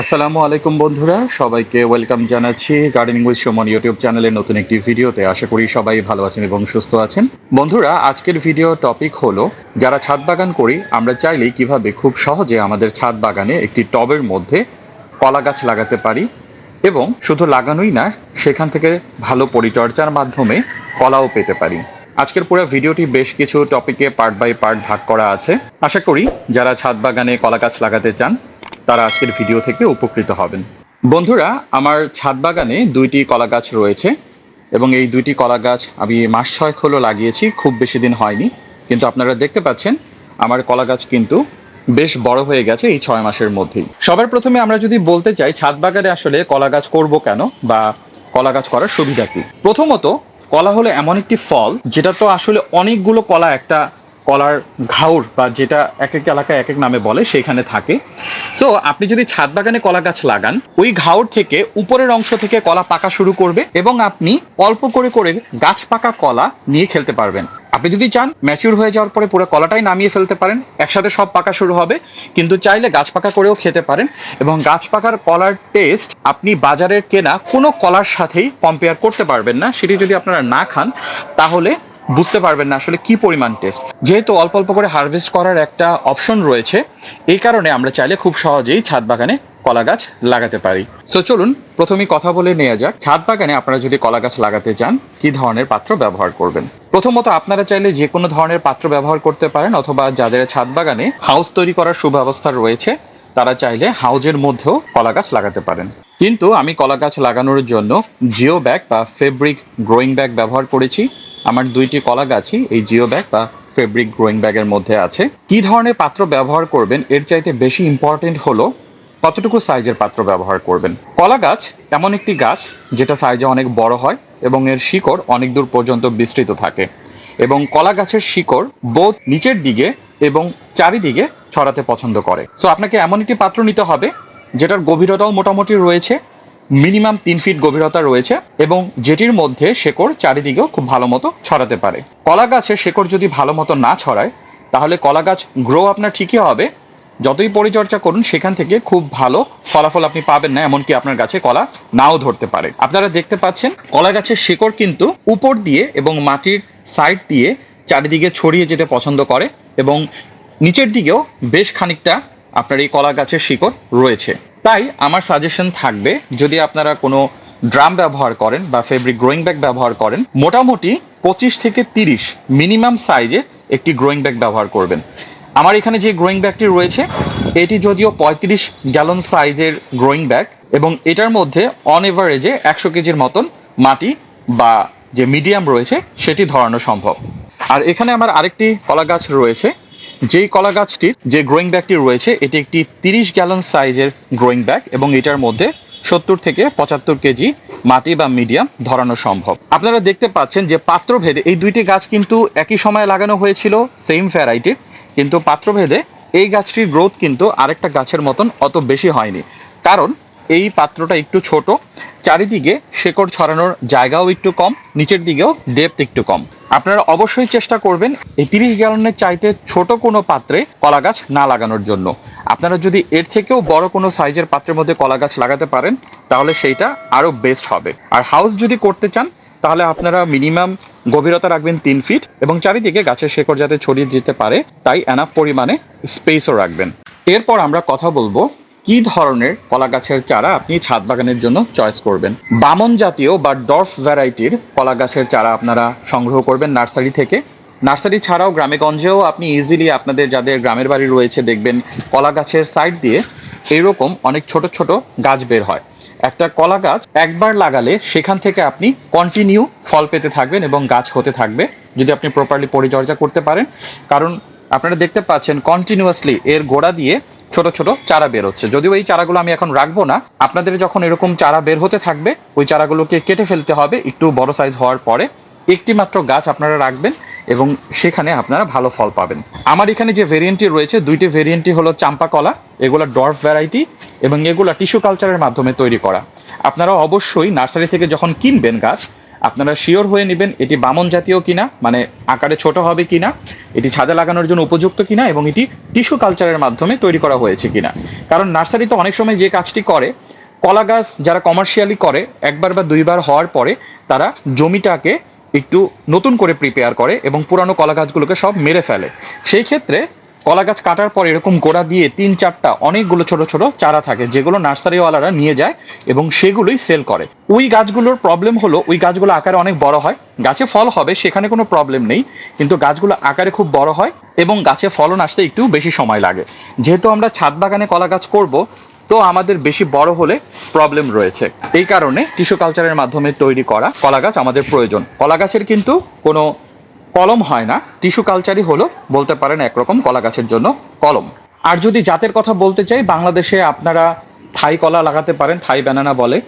আসসালামু আলাইকুম বন্ধুরা, সবাইকে ওয়েলকাম জানাচ্ছি গার্ডেনিং উইথ সুমন ইউটিউব চ্যানেলের নতুন একটি ভিডিওতে। আশা করি সবাই ভালো আছেন এবং সুস্থ আছেন। বন্ধুরা, আজকের ভিডিও টপিক হলো, যারা ছাদ বাগান করি, আমরা চাইলেই কীভাবে খুব সহজে আমাদের ছাদ বাগানে একটি টবের মধ্যে কলা গাছ লাগাতে পারি এবং শুধু লাগানোই না, সেখান থেকে ভালো পরিচর্যার মাধ্যমে কলাও পেতে পারি। আজকের পুরো ভিডিওটি বেশ কিছু টপিকে পার্ট বাই পার্ট ভাগ করা আছে। আশা করি যারা ছাদ বাগানে কলা গাছ লাগাতে চান তারা আজকের ভিডিও থেকে উপকৃত হবেন। বন্ধুরা, আমার ছাদ বাগানে দুইটি কলা গাছ রয়েছে এবং এই দুইটি কলা গাছ আমি মাস ছয়েক হলো লাগিয়েছি, খুব বেশি দিন হয়নি। কিন্তু আপনারা দেখতে পাচ্ছেন, আমার কলা গাছ কিন্তু বেশ বড় হয়ে গেছে এই ছয় মাসের মধ্যেই। সবার প্রথমে আমরা যদি বলতে চাই, ছাদ বাগানে আসলে কলা গাছ করব কেন বা কলা গাছ করার সুবিধা কি? প্রথমত, কলা হলো এমন একটি ফল, যেটা তো আসলে অনেকগুলো কলা একটা কলার ঘাউর বা যেটা এক এক এলাকায় এক এক নামে বলে, সেখানে থাকে। সো আপনি যদি ছাদ বাগানে কলা গাছ লাগান, ওই ঘাউর থেকে উপরের অংশ থেকে কলা পাকা শুরু করবে এবং আপনি অল্প করে করে গাছ পাকা কলা নিয়ে খেলতে পারবেন। আপনি যদি চান ম্যাচিউর হয়ে যাওয়ার পরে পুরো কলাটাই নামিয়ে ফেলতে পারেন, একসাথে সব পাকা শুরু হবে, কিন্তু চাইলে গাছ পাকা করেও খেতে পারেন এবং গাছ পাকার কলার টেস্ট আপনি বাজারের কেনা কোনো কলার সাথেই কম্পেয়ার করতে পারবেন না। সেটি যদি আপনারা না খান, তাহলে বুঝতে পারবেন না আসলে কি পরিমাণ টেস্ট যেহেতু অল্প অল্প করে হারভেস্ট করার একটা অপশন রয়েছে, এই কারণে আমরা চাইলে খুব সহজেই ছাদ বাগানে কলা গাছ লাগাতে পারি। তো চলুন প্রথমেই কথা বলে নেওয়া যাক। ছাদ বাগানে আপনারা যদি কলা গাছ লাগাতে চান, কি ধরনের পাত্র ব্যবহার করবেন? প্রথমত আপনারা চাইলে যে কোনো ধরনের পাত্র ব্যবহার করতে পারেন, অথবা যাদের ছাদ বাগানে হাউস তৈরি করার সুব্যবস্থা রয়েছে, তারা চাইলে হাউজের মধ্যেও কলা গাছ লাগাতে পারেন। কিন্তু আমি কলা গাছ লাগানোর জন্য জিও ব্যাগ বা ফেব্রিক গ্রোয়িং ব্যাগ ব্যবহার করেছি। আমার দুইটি কলা গাছই এই জিও ব্যাগ বা ফেব্রিক গ্রোয়িং ব্যাগের মধ্যে আছে। কি ধরনের পাত্র ব্যবহার করবেন? এর চাইতে বেশি ইম্পর্টেন্ট হলো কতটুকু সাইজের পাত্র ব্যবহার করবেন? কলা গাছ এমন একটি গাছ যেটা সাইজে অনেক বড় হয় এবং এর শিকড় অনেক দূর পর্যন্ত বিস্তৃত থাকে এবং কলা গাছের শিকড় বোধ নিচের দিকে এবং চারিদিকে ছড়াতে পছন্দ করে। সো আপনাকে এমন একটি পাত্র নিতে হবে যেটার গভীরতাও মোটামুটি রয়েছে মিনিমাম তিন ফিট গভীরতা রয়েছে এবং যেটির মধ্যে শেকড় চারিদিকেও খুব ভালো মতো ছড়াতে পারে। কলা গাছের শেকড় যদি ভালো মতো না ছড়ায়, তাহলে কলা গাছ গ্রো আপনার ঠিকই হবে। যতই পরিচর্যা করুন, সেখান থেকে খুব ভালো ফলাফল আপনি পাবেন না, এমনকি আপনার গাছে কলা নাও ধরতে পারে। আপনারা দেখতে পাচ্ছেন, কলা গাছের শিকড় কিন্তু উপর দিয়ে এবং মাটির সাইড দিয়ে চারিদিকে ছড়িয়ে যেতে পছন্দ করে এবং নিচের দিকেও বেশ খানিকটা আপনার এই কলা গাছের শিকড় রয়েছে। তাই আমার সাজেশন থাকবে, যদি আপনারা কোনো ড্রাম ব্যবহার করেন বা ফেব্রিক গ্রোয়িং ব্যাগ ব্যবহার করেন, মোটামুটি পঁচিশ থেকে তিরিশ মিনিমাম সাইজে একটি গ্রোয়িং ব্যাগ ব্যবহার করবেন। আমার এখানে যে গ্রোয়িং ব্যাগটি রয়েছে, এটি যদিও পঁয়ত্রিশ গ্যালন সাইজের গ্রোয়িং ব্যাগ এবং এটার মধ্যে অন এভারেজে একশো কেজির মতন মাটি বা যে মিডিয়াম রয়েছে, সেটি ধরানো সম্ভব। আর এখানে আমার আরেকটি কলা গাছ রয়েছে যেই কলা গাছটির যে গ্রোয়িং ব্যাগটি রয়েছে, এটি একটি তিরিশ গ্যালন সাইজের গ্রোয়িং ব্যাগ এবং এটার মধ্যে সত্তর থেকে পঁচাত্তর কেজি মাটি বা মিডিয়াম ধরানো সম্ভব। আপনারা দেখতে পাচ্ছেন যে পাত্রভেদে এই দুইটি গাছ কিন্তু একই সময়ে লাগানো হয়েছিল সেম ভ্যারাইটির কিন্তু পাত্রভেদে এই গাছটির গ্রোথ কিন্তু আরেকটা গাছের মতন অত বেশি হয়নি। কারণ এই পাত্রটা একটু ছোট, চারিদিকে শেকড় ছড়ানোর জায়গাও একটু কম, নিচের দিকেও ডেপথ একটু কম। আপনারা অবশ্যই চেষ্টা করবেন এই তিরিশ গ্যালনের চাইতে ছোট কোনো পাত্রে কলা গাছ না লাগানোর জন্য। আপনারা যদি এর থেকেও বড় কোনো সাইজের পাত্রের মধ্যে কলা গাছ লাগাতে পারেন, তাহলে সেইটা আরও বেস্ট হবে। আর হাউস যদি করতে চান, তাহলে আপনারা মিনিমাম গভীরতা রাখবেন তিন ফিট এবং চারিদিকে গাছের শেকড় যাতে ছড়িয়ে যেতে পারে, তাই এনাফ পরিমাণে স্পেসও রাখবেন। এরপর আমরা কথা বলব কি ধরনের কলা গাছের চারা আপনি ছাদ বাগানের জন্য চয়েস করবেন? বামন জাতীয় বা ডর্ফ ভ্যারাইটির কলা গাছের চারা আপনারা সংগ্রহ করবেন নার্সারি থেকে। নার্সারি ছাড়াও গ্রামে গঞ্জেও আপনি ইজিলি আপনাদের যাদের গ্রামের বাড়ি রয়েছে দেখবেন কলা গাছের সাইড দিয়ে এইরকম অনেক ছোট ছোট গাছ বের হয়। একটা কলা গাছ একবার লাগালে সেখান থেকে আপনি কন্টিনিউ ফল পেতে থাকবেন এবং গাছ হতে থাকবে, যদি আপনি প্রপারলি পরিচর্যা করতে পারেন। কারণ আপনারা দেখতে পাচ্ছেন কন্টিনিউয়াসলি এর গোড়া দিয়ে ছোট ছোট চারা বের হচ্ছে। যদিও এই চারাগুলো আমি এখন রাখব না। আপনাদের যখন এরকম চারা বের হতে থাকবে, ওই চারাগুলোকে কেটে ফেলতে হবে একটু বড় সাইজ হওয়ার পরে। একটি মাত্র গাছ আপনারা রাখবেন এবং সেখানে আপনারা ভালো ফল পাবেন। আমার এখানে যে ভেরিয়েন্টটি রয়েছে, দুইটি ভেরিয়েন্টই হলো চাম্পা কলা, এগুলো ডর্ফ ভ্যারাইটি এবং এগুলো টিস্যু কালচারের মাধ্যমে তৈরি করা। আপনারা অবশ্যই নার্সারি থেকে যখন কিনবেন গাছ আপনারা শিওর হয়ে নেবেন এটি বামন জাতীয় কিনা মানে আকারে ছোট হবে কিনা, এটি ছাদে লাগানোর জন্য উপযুক্ত কিনা এবং এটি টিস্যু কালচারের মাধ্যমে তৈরি করা হয়েছে কিনা। কারণ নার্সারিতে অনেক সময় যে কাজটি করে, কলা গাছ যারা কমার্শিয়ালি করে, একবার বা দুইবার হওয়ার পরে তারা জমিটাকে একটু নতুন করে প্রিপেয়ার করে এবং পুরানো কলা গাছগুলোকে সব মেরে ফেলে। সেই ক্ষেত্রে কলা গাছ কাটার পর এরকম গোড়া দিয়ে তিন চারটা অনেকগুলো ছোট ছোট চারা থাকে, যেগুলো নার্সারিওয়ালারা নিয়ে যায় এবং সেগুলোই সেল করে। ওই গাছগুলোর প্রবলেম হলো, ওই গাছগুলো আকারে অনেক বড় হয়। গাছে ফল হবে, সেখানে কোনো প্রবলেম নেই, কিন্তু গাছগুলো আকারে খুব বড় হয় এবং গাছে ফলন আসতে একটু বেশি সময় লাগে। যেহেতু আমরা ছাদ বাগানে কলা গাছ করব, তো আমাদের বেশি বড় হলে প্রবলেম রয়েছে। এই কারণে টিস্যু কালচারের মাধ্যমে তৈরি করা কলা গাছ আমাদের প্রয়োজন। কলা গাছের কিন্তু কোনো কলম হয় না, টিস্যু কালচারই হলো, বলতে পারেন একরকম কলা গাছের জন্য কলম। আর যদি জাতের কথা বলতে চাই, বাংলাদেশে আপনারা থাই কলা লাগাতে পারেন, থাই ব্যানানা বলে।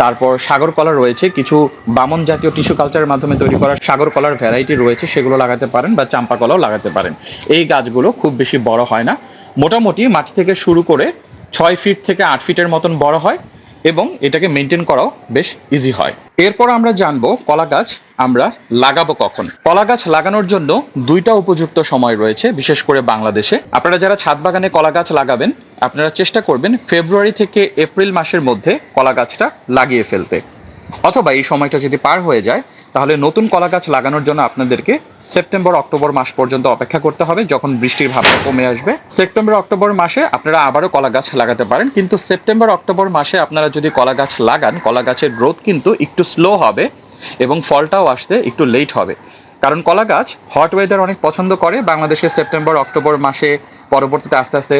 তারপর সাগর কলা রয়েছে, কিছু বামন জাতীয় টিস্যু কালচারের মাধ্যমে তৈরি করা সাগর কলার ভ্যারাইটি রয়েছে, সেগুলো লাগাতে পারেন বা চাম্পা কলাও লাগাতে পারেন। এই গাছগুলো খুব বেশি বড় হয় না। মোটামুটি মাটি থেকে শুরু করে ছয় ফিট থেকে আট ফিটের মতন বড় হয় এবং এটাকে মেনটেন করাও বেশ ইজি হয়। এরপর আমরা জানব কলা গাছ আমরা লাগাবো কখন? কলা গাছ লাগানোর জন্য দুইটা উপযুক্ত সময় রয়েছে, বিশেষ করে বাংলাদেশে। আপনারা যারা ছাদ বাগানে কলা গাছ লাগাবেন, আপনারা চেষ্টা করবেন ফেব্রুয়ারি থেকে এপ্রিল মাসের মধ্যে কলা গাছটা লাগিয়ে ফেলতে। অথবা এই সময়টা যদি পার হয়ে যায়, তাহলে নতুন কলা গাছ লাগানোর জন্য আপনাদেরকে সেপ্টেম্বর, অক্টোবর মাস পর্যন্ত অপেক্ষা করতে হবে, যখন বৃষ্টির ভাবটা কমে আসবে। সেপ্টেম্বর, অক্টোবর মাসে আপনারা আবারও কলা গাছ লাগাতে পারেন, কিন্তু সেপ্টেম্বর, অক্টোবর মাসে আপনারা যদি কলা গাছ লাগান, কলা গাছের গ্রোথ কিন্তু একটু স্লো হবে এবং ফলটাও আসতে একটু লেট হবে। কারণ কলা গাছ হট ওয়েদার অনেক পছন্দ করে, বাংলাদেশে সেপ্টেম্বর অক্টোবর মাসে পরবর্তীতে আস্তে আস্তে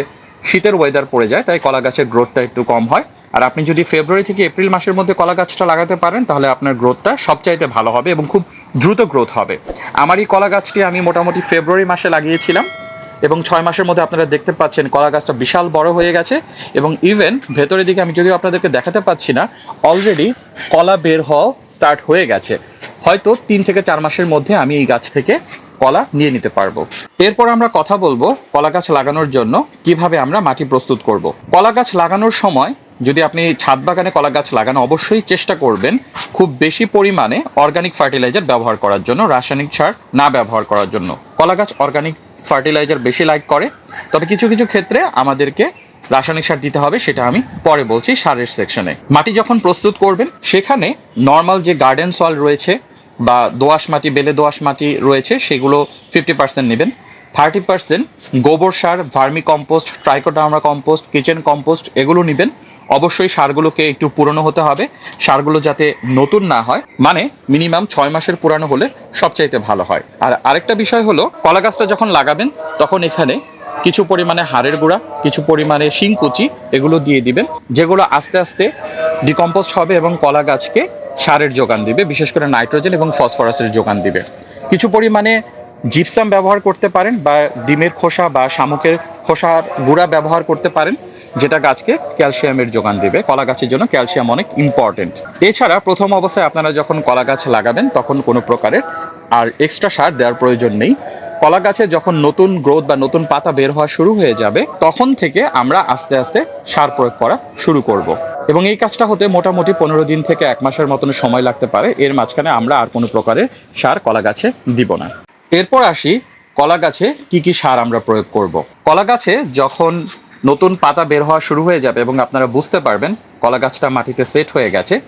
শীতের ওয়েদার পড়ে যায়, তাই কলা গাছের গ্রোথটা একটু কম হয়। আর আপনি যদি ফেব্রুয়ারি থেকে এপ্রিল মাসের মধ্যে কলা গাছটা লাগাতে পারেন, তাহলে আপনার গ্রোথটা সবচাইতে ভালো হবে এবং খুব দ্রুত গ্রোথ হবে। আমার এই কলা গাছটি আমি মোটামুটি ফেব্রুয়ারি মাসে লাগিয়েছিলাম। এবং ছয় মাসের মধ্যে আপনারা দেখতে পাচ্ছেন কলা গাছটা বিশাল বড় হয়ে গেছে এবং ইভেন ভেতরের দিকে আমি যদিও আপনাদেরকে দেখাতে পাচ্ছি না অলরেডি কলা বের হওয়া স্টার্ট হয়ে গেছে। হয়তো তিন থেকে চার মাসের মধ্যে আমি এই গাছ থেকে কলা নিয়ে নিতে পারব। এরপর আমরা কথা বলব কলা গাছ লাগানোর জন্য কীভাবে আমরা মাটি প্রস্তুত করব। কলা গাছ লাগানোর সময় যদি আপনি ছাদ বাগানে কলা গাছ লাগানো অবশ্যই চেষ্টা করবেন খুব বেশি পরিমাণে অর্গানিক ফার্টিলাইজার ব্যবহার করার জন্য, রাসায়নিক সার না ব্যবহার করার জন্য। কলা গাছ অর্গানিক ফার্টিলাইজার বেশি লাইক করে। তবে কিছু কিছু ক্ষেত্রে আমাদেরকে রাসায়নিক সার দিতে হবে, সেটা আমি পরে বলছি সারের সেকশনে মাটি যখন প্রস্তুত করবেন, সেখানে নর্মাল যে গার্ডেন সয়েল রয়েছে বা দোআঁশ মাটি, বেলে দোআঁশ মাটি রয়েছে, সেগুলো ফিফটি পার্সেন্ট নেবেন। থার্টি পার্সেন্ট গোবর সার vermicompost Trichoderma compost kitchen compost এগুলো নেবেন। অবশ্যই সারগুলোকে একটু পুরনো হতে হবে। সারগুলো যাতে নতুন না হয় মানে মিনিমাম ছয় মাসের পুরানো হলে সবচাইতে ভালো হয়। আর আরেকটা বিষয় হলো, কলা গাছটা যখন লাগাবেন, তখন এখানে কিছু পরিমাণে হাড়ের গুঁড়া, কিছু পরিমাণে শিংকুচি এগুলো দিয়ে দিবেন, যেগুলো আস্তে আস্তে ডিকম্পোস্ট হবে এবং কলা গাছকে সারের যোগান দিবে, বিশেষ করে নাইট্রোজেন এবং ফসফরাসের যোগান দিবে। কিছু পরিমাণে জিপসাম ব্যবহার করতে পারেন বা ডিমের খোসা বা শামুকের খোসার গুঁড়া ব্যবহার করতে পারেন। যেটা গাছকে ক্যালসিয়ামের যোগান দেবে। কলা গাছের জন্য ক্যালসিয়াম অনেক ইম্পর্টেন্ট এছাড়া প্রথম অবস্থায় আপনারা যখন কলা গাছ লাগাবেন, তখন কোনো প্রকারের আর এক্সট্রা সার দেওয়ার প্রয়োজন নেই। কলা গাছে যখন নতুন গ্রোথ বা নতুন পাতা বের হওয়া শুরু হয়ে যাবে, তখন থেকে আমরা আস্তে আস্তে সার প্রয়োগ করা শুরু করব। এবং এই কাজটা হতে মোটামুটি পনেরো দিন থেকে এক মাসের মতন সময় লাগতে পারে। এর মাঝখানে আমরা আর কোনো প্রকারের সার কলা গাছে দিব না। এরপর আসি কলা গাছে কি কি সার আমরা প্রয়োগ করব। কলা গাছে যখন নতুন পাতা বের হওয়া শুরু হয়ে যাবে এবং আপনারা বুঝতে পারবেন কলা গাছটা মাটিতে সেট হয়ে গেছে।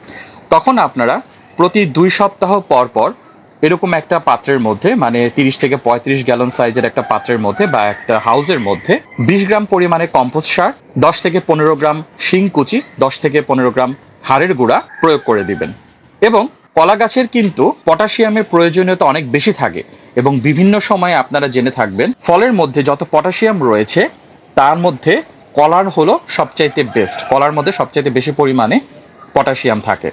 তখন আপনারা প্রতি দুই সপ্তাহ পর পর এরকম একটা পাত্রের মধ্যে মানে তিরিশ থেকে পঁয়ত্রিশ গ্যালন সাইজের একটা পাত্রের মধ্যে বা একটা হাউসের মধ্যে বিশ গ্রাম পরিমাণে কম্পোস্ট সার, দশ থেকে পনেরো গ্রাম শিংকুচি দশ থেকে পনেরো গ্রাম হাড়ের গুঁড়া প্রয়োগ করে দিবেন। এবং কলা গাছের কিন্তু পটাশিয়ামের প্রয়োজনীয়তা অনেক বেশি থাকে এবং বিভিন্ন সময়ে আপনারা জেনে থাকবেন, ফলের মধ্যে যত পটাশিয়াম রয়েছে তার মধ্যে কলার হলো সবচাইতে বেস্ট কলার মধ্যে সবচাইতে বেশি পরিমাণে পটাশিয়াম থাকে।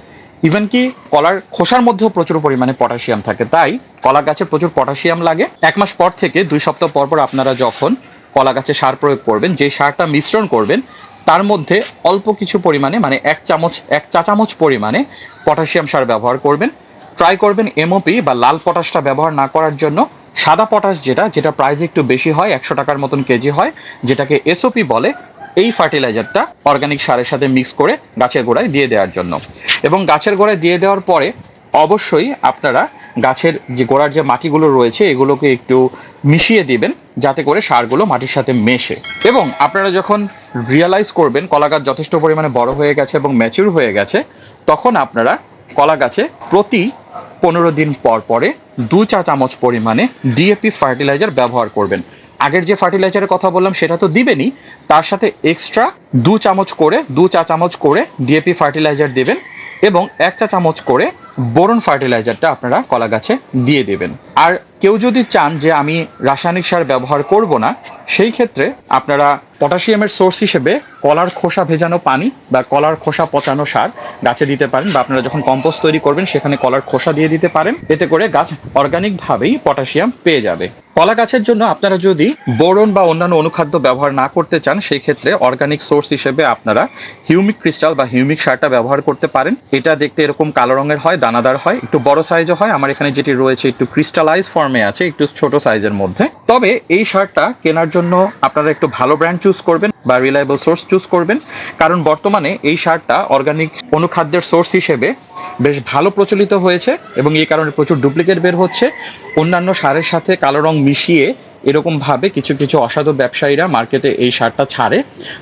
ইভেন কি কলার খোসার মধ্যেও প্রচুর পরিমাণে পটাশিয়াম থাকে। তাই কলা গাছে প্রচুর পটাশিয়াম লাগে। এক মাস পর থেকে দুই সপ্তাহ পর পর আপনারা যখন কলা গাছে সার প্রয়োগ করবেন, যে সারটা মিশ্রণ করবেন, তার মধ্যে অল্প কিছু পরিমাণে মানে এক চামচ, এক চা চামচ পরিমাণে পটাশিয়াম সার ব্যবহার করবেন। ট্রাই করবেন এমওপি বা লাল পটাশটা ব্যবহার না করার জন্য সাদা পটাশ যেটা যেটা প্রাইস একটু বেশি হয়, একশো টাকার মতন কেজি হয়, যেটাকে এসওপি বলে, এই ফার্টিলাইজারটা অর্গানিক সারের সাথে মিক্স করে গাছের গোড়ায় দিয়ে দেওয়ার জন্য। এবং গাছের গোড়ায় দিয়ে দেওয়ার পরে অবশ্যই আপনারা গাছের যে গোড়ার যে মাটিগুলো রয়েছে, এগুলোকে একটু মিশিয়ে দিবেন, যাতে করে সারগুলো মাটির সাথে মেশে। এবং আপনারা যখন রিয়ালাইজ করবেন কলা গাছ যথেষ্ট পরিমাণে বড় হয়ে গেছে এবং ম্যাচিউর হয়ে গেছে, তখন আপনারা কলা গাছে প্রতি পনেরো দিন পর পরে দু চা চামচ পরিমাণে ডিএপি ফার্টিলাইজার ব্যবহার করবেন। আগের যে ফার্টিলাইজারের কথা বললাম, সেটা তো দিবেনই। তার সাথে এক্সট্রা দু চামচ করে, দু চা চামচ করে ডিএপি ফার্টিলাইজার দেবেন এবং এক চা চামচ করে বোরন ফার্টিলাইজারটা আপনারা কলা গাছে দিয়ে দেবেন। আর কেউ যদি চান যে আমি রাসায়নিক সার ব্যবহার করব না, সেই ক্ষেত্রে আপনারা পটাশিয়ামের সোর্স হিসেবে কলার খোসা ভেজানো পানি বা কলার খোসা পচানো সার গাছে দিতে পারেন বা আপনারা যখন কম্পোস্ট তৈরি করবেন, সেখানে কলার খোসা দিয়ে দিতে পারেন। এতে করে গাছ অর্গানিকভাবেই পটাশিয়াম পেয়ে যাবে। কলা গাছের জন্য আপনারা যদি বোরন বা অন্যান্য অনুখাদ্য ব্যবহার না করতে চান, সেই ক্ষেত্রে অর্গানিক সোর্স হিসেবে আপনারা হিউমিক ক্রিস্টাল বা হিউমিক সারটা ব্যবহার করতে পারেন। এটা দেখতে এরকম কালো রঙের হয়, দানাদার হয়, একটু বড় সাইজও হয়। আমার এখানে যেটি রয়েছে, একটু ক্রিস্টালাইজ ফর্মে আছে, একটু ছোট সাইজের মধ্যে। তবে এই সারটা কেনার জন্য আপনারা একটু ভালো ব্র্যান্ড চুজ করবেন বা রিলায়েবল সোর্স চুজ করবেন। কারণ বর্তমানে এই সারটা অর্গানিক অনুখাদ্যের সোর্স হিসেবে বেশ ভালো প্রচলিত হয়েছে এবং এই কারণে প্রচুর ডুপ্লিকেট বের হচ্ছে। অন্যান্য সারের সাথে কালো রং মিশিয়ে এরকম ভাবে কিছু কিছু অসাধু ব্যবসায়ীরা মার্কেটে এই সারটা ছাড়ে।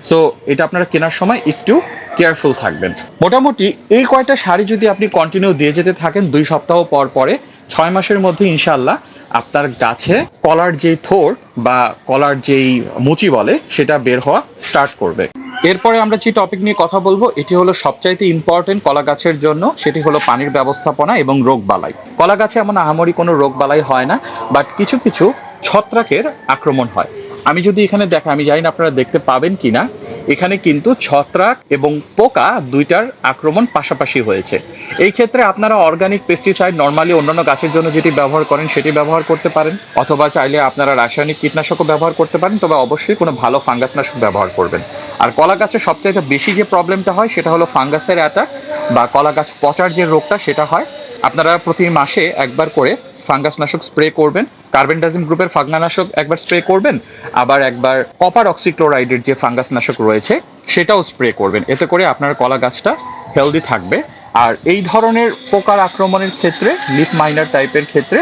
সো এটা আপনারা কেনার সময় একটু কেয়ারফুল থাকবেন। মোটামুটি এই কয়টা শাড়ি যদি আপনি কন্টিনিউ দিয়ে যেতে থাকেন, দুই সপ্তাহ পর পরে, ছয় মাসের মধ্যে ইনশাল্লাহ আপনার গাছে কলার যেই থোর বা কলার যেই মুচি বলে, সেটা বের হওয়া স্টার্ট করবে। এরপরে আমরা যে টপিক নিয়ে কথা বলব, এটি হলো সবচাইতে ইম্পর্টেন্ট কলা গাছের জন্য, সেটি হলো পানির ব্যবস্থাপনা এবং রোগ বালাই। কলা গাছে এমন আহামরি কোনো রোগ বালাই হয় না বাট কিছু কিছু ছত্রাকের আক্রমণ হয়। আমি যদি এখানে দেখা, আমি জানি না আপনারা দেখতে পাবেন কিনা এখানে কিন্তু ছত্রাক এবং পোকা দুইটার আক্রমণ পাশাপাশি হয়েছে। এই ক্ষেত্রে আপনারা অর্গানিক পেস্টিসাইড নর্মালি অন্যান্য গাছের জন্য যেটি ব্যবহার করেন, সেটি ব্যবহার করতে পারেন, অথবা চাইলে আপনারা রাসায়নিক কীটনাশকও ব্যবহার করতে পারেন, তবে অবশ্যই কোনো ভালো ফাঙ্গাসনাশক ব্যবহার করবেন। আর কলা গাছে সবচেয়ে বেশি যে প্রবলেমটা হয়, সেটা হলো ফাঙ্গাসের অ্যাটাক বা কলা গাছ পচার যে রোগটা, সেটা হয়। আপনারা প্রতি মাসে একবার করে ফাঙ্গাসনাশক স্প্রে করবেন, কার্বেন্ডাজিম গ্রুপের ফাঙ্গানাশক একবার স্প্রে করবেন, আবার একবার কপার অক্সিক্লোরাইডের যে ফাঙ্গাসনাশক রয়েছে সেটাও স্প্রে করবেন। এতে করে আপনার কলা গাছটা হেলদি থাকবে। আর এই ধরনের পোকার আক্রমণের ক্ষেত্রে লিফ মাইনার টাইপের ক্ষেত্রে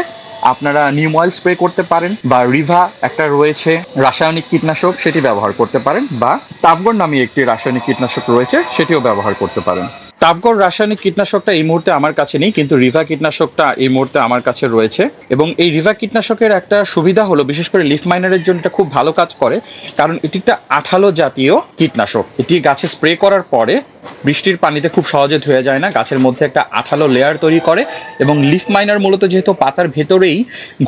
আপনারা নিম অয়েল স্প্রে করতে পারেন বা রিভা একটা রয়েছে, রাসায়নিক কীটনাশক সেটি ব্যবহার করতে পারেন বা তাপগড় নামে একটি রাসায়নিক কীটনাশক রয়েছে সেটিও ব্যবহার করতে পারেন। তাপগড় রাসায়নিক কীটনাশকটা এই মুহূর্তে আমার কাছে নেই, কিন্তু রিভা কীটনাশকটা এই মুহূর্তে আমার কাছে রয়েছে। এবং এই রিভা কীটনাশকের একটা সুবিধা হলো, বিশেষ করে লিফ মাইনারের জন্য খুব ভালো কাজ করে, কারণ এটি একটা আঠালো জাতীয় কীটনাশক। এটি গাছে স্প্রে করার পরে বৃষ্টির পানিতে খুব সহজে ধুয়ে যায় না। গাছের মধ্যে একটা আঠালো লেয়ার তৈরি করে এবং লিফ মাইনার মূলত যেহেতু পাতার ভেতরেই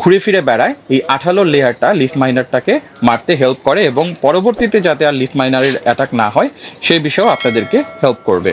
ঘুরে ফিরে বেড়ায়, এই আঠালো লেয়ারটা লিফ মাইনারটাকে মারতে হেল্প করে এবং পরবর্তীতে যাতে আর লিফ মাইনারের অ্যাটাক না হয়, সেই বিষয়েও আপনাদেরকে হেল্প করবে।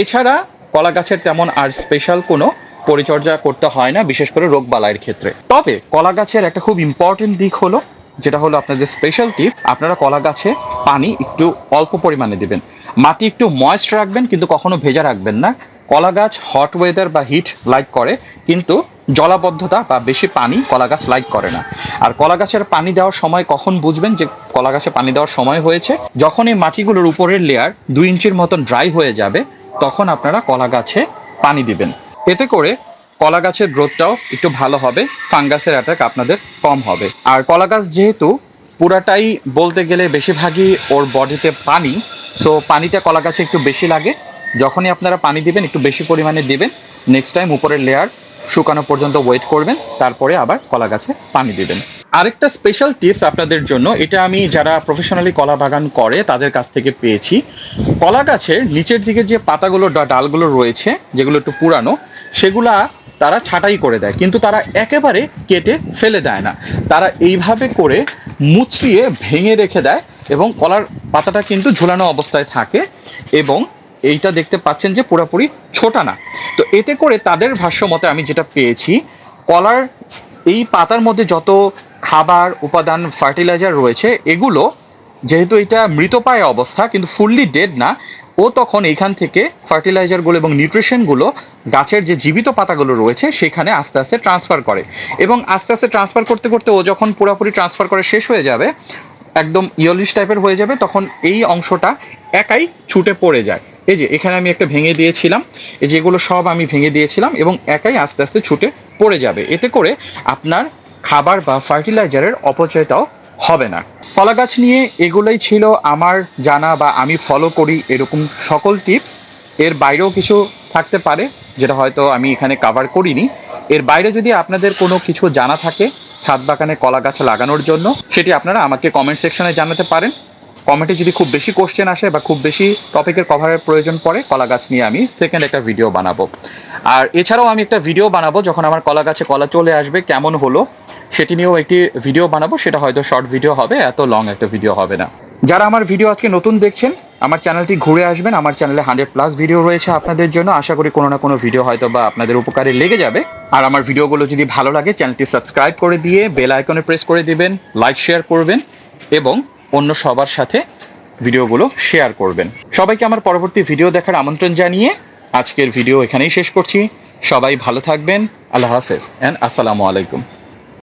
এছাড়া কলা গাছের তেমন আর স্পেশাল কোনো পরিচর্যা করতে হয় না, বিশেষ করে রোগ বালাইয়ের ক্ষেত্রে। তবে কলা গাছের একটা খুব ইম্পর্টেন্ট দিক হলো, যেটা হলো আপনাদের স্পেশাল টিপ আপনারা কলা গাছে পানি একটু অল্প পরিমাণে দিবেন। মাটি একটু ময়েস্ট রাখবেন, কিন্তু কখনো ভেজা রাখবেন না। কলা গাছ হট ওয়েদার বা হিট লাইক করে, কিন্তু জলাবদ্ধতা বা বেশি পানি কলা গাছ লাইক করে না। আর কলা গাছের পানি দেওয়ার সময় কখন বুঝবেন যে কলা গাছে পানি দেওয়ার সময় হয়েছে? যখন এই মাটিগুলোর উপরের লেয়ার দুই ইঞ্চির মতন ড্রাই হয়ে যাবে, তখন আপনারা কলা গাছে পানি দিবেন। এতে করে কলা গাছের গ্রোথটাও একটু ভালো হবে, ফাঙ্গাসের অ্যাটাক আপনাদের কম হবে। আর কলা গাছ যেহেতু পুরাটাই বলতে গেলে বেশিরভাগই ওর বডিতে পানি সো পানিটা কলা গাছে একটু বেশি লাগে। যখনই আপনারা পানি দিবেন, একটু বেশি পরিমাণে দিবেন। নেক্সট টাইম উপরের লেয়ার শুকানো পর্যন্ত ওয়েট করবেন, তারপরে আবার কলা গাছে পানি দিবেন। আরেকটা স্পেশাল টিপস আপনাদের জন্য, এটা আমি যারা প্রফেশনালি কলা বাগান করে, তাদের কাছ থেকে পেয়েছি। কলা গাছের নিচের দিকে যে পাতাগুলো ডালগুলো রয়েছে, যেগুলো একটু পুরানো, সেগুলা তারা ছাঁটাই করে দেয়। কিন্তু তারা একেবারে কেটে ফেলে দেয় না। তারা এইভাবে করে মুচড়িয়ে ভেঙে রেখে দেয়। এবং কলার পাতাটা কিন্তু ঝুলানো অবস্থায় থাকে এবং এইটা দেখতে পাচ্ছেন যে পুরোপুরি ছোটা না। তো এতে করে তাদের ভাষ্য মতে আমি যেটা পেয়েছি, কলার এই পাতার মধ্যে যত খাবার, উপাদান, ফার্টিলাইজার রয়েছে, এগুলো যেহেতু এটা মৃতপায় অবস্থা, কিন্তু ফুললি ডেড না, ও তখন এইখান থেকে ফার্টিলাইজারগুলো এবং নিউট্রিশনগুলো গাছের যে জীবিত পাতাগুলো রয়েছে, সেখানে আস্তে আস্তে ট্রান্সফার করে। এবং আস্তে আস্তে ট্রান্সফার করতে করতে ও যখন পুরোপুরি ট্রান্সফার করে শেষ হয়ে যাবে একদম ইয়লিশ টাইপের হয়ে যাবে, তখন এই অংশটা একাই ছুটে পড়ে যায়। এই যে, এখানে আমি একটা ভেঙে দিয়েছিলাম, এই যে এগুলো সব আমি ভেঙে দিয়েছিলাম এবং একাই আস্তে আস্তে ছুটে পড়ে যাবে। এতে করে আপনার খাবার বা ফার্টিলাইজারের অপচয়টাও হবে না। কলা গাছ নিয়ে এগুলোই ছিল আমার জানা বা আমি ফলো করি এরকম সকল টিপস এর বাইরেও কিছু থাকতে পারে, যেটা হয়তো আমি এখানে কভার করিনি। এর বাইরে যদি আপনাদের কোনো কিছু জানা থাকে ছাদ বাগানে কলা গাছ লাগানোর জন্য, সেটি আপনারা আমাকে কমেন্ট সেকশনে জানাতে পারেন। কমেন্টে যদি খুব বেশি কোশ্চেন আসে বা খুব বেশি টপিকের কভারের প্রয়োজন পড়ে, কলা গাছ নিয়ে আমি সেকেন্ড একটা ভিডিও বানাবো। আর এছাড়াও আমি একটা ভিডিও বানাবো, যখন আমার কলা গাছে কলা চলে আসবে, কেমন হলো, সেটি নিয়েও একটি ভিডিও বানাবো। সেটা হয়তো শর্ট ভিডিও হবে, এত লং একটা ভিডিও হবে না। যারা আমার ভিডিও আজকে নতুন দেখছেন আমার চ্যানেলটি ঘুরে আসবেন, আমার চ্যানেলে হান্ড্রেড প্লাস ভিডিও রয়েছে আপনাদের জন্য। আশা করি কোনো না কোনো ভিডিও হয়তো বা আপনাদের উপকারে লেগে যাবে। আর আমার ভিডিওগুলো যদি ভালো লাগে চ্যানেলটি সাবস্ক্রাইব করে দিয়ে বেল আইকনে প্রেস করে দিবেন লাইক শেয়ার করবেন এবং অন্য সবার সাথে ভিডিওগুলো শেয়ার করবেন। সবাইকে আমার পরবর্তী ভিডিও দেখার আমন্ত্রণ জানিয়ে আজকের ভিডিও এখানেই শেষ করছি। সবাই ভালো থাকবেন, আল্লাহ হাফেজ অ্যান্ড আসসালামু আলাইকুম।